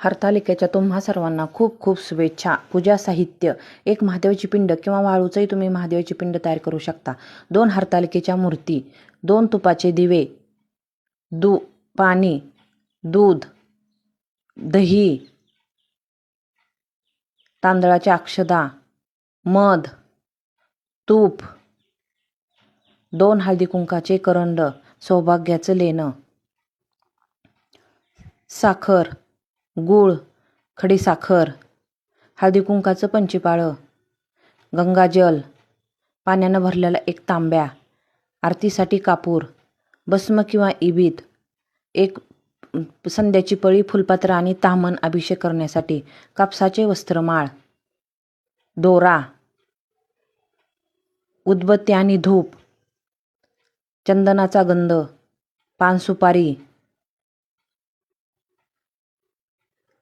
हरतालिकेच्या तुम्हा सर्वांना खूप खूप शुभेच्छा. पूजा साहित्य एक महादेवाची पिंड किंवा वाळूचंही तुम्ही महादेवाची पिंड तयार करू शकता. दोन हरतालिकेच्या मूर्ती दोन तुपाचे दिवे दू पाणी दूध दही तांदळाच्या अक्षदा मध तूप दोन हळदी कुंकाचे करंड सौभाग्याचं लेणं साखर गूळ खडीसाखर हळदी कुंकाचं पंचीपाळं गंगाजल पाण्यानं भरलेला एक तांब्या आरतीसाठी कापूर भस्म किंवा इबीत एक संध्याची पळी फुलपात्र आणि तामन अभिषेक करण्यासाठी कापसाचे वस्त्रमाळ दोरा उदबत्ती आणि धूप चंदनाचा गंध पानसुपारी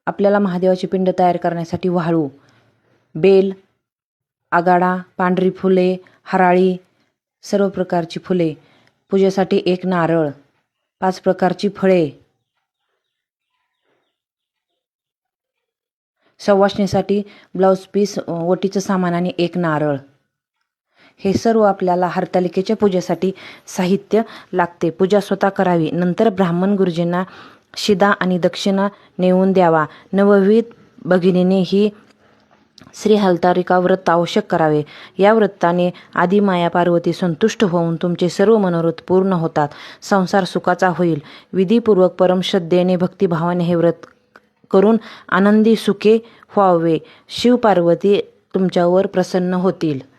आपल्याला महादेवाची पिंड तयार करण्यासाठी वाळू बेल आगाडा पांढरी फुले हराळी सर्व प्रकारची फुले पूजेसाठी एक नारळ पाच प्रकारची फळे सवासणीसाठी ब्लाऊज पीस ओटीचं सामान आणि एक नारळ. हे सर्व आपल्याला हरतालिकेच्या पूजेसाठी साहित्य लागते. पूजा स्वतः करावी. नंतर ब्राह्मण गुरुजींना शिदा आणि दक्षिणा नेऊन द्यावा. नवविध भगिनीने ही श्री हलतारिका व्रत आवश्यक करावे. या व्रताने आदी माया पार्वती संतुष्ट होऊन तुमचे सर्व मनोरथ पूर्ण होतात. संसार सुखाचा होईल. विधीपूर्वक परमश्रद्धेने भक्तिभावाने हे व्रत करून आनंदी सुखे व्हावे. शिवपार्वती तुमच्यावर प्रसन्न होतील.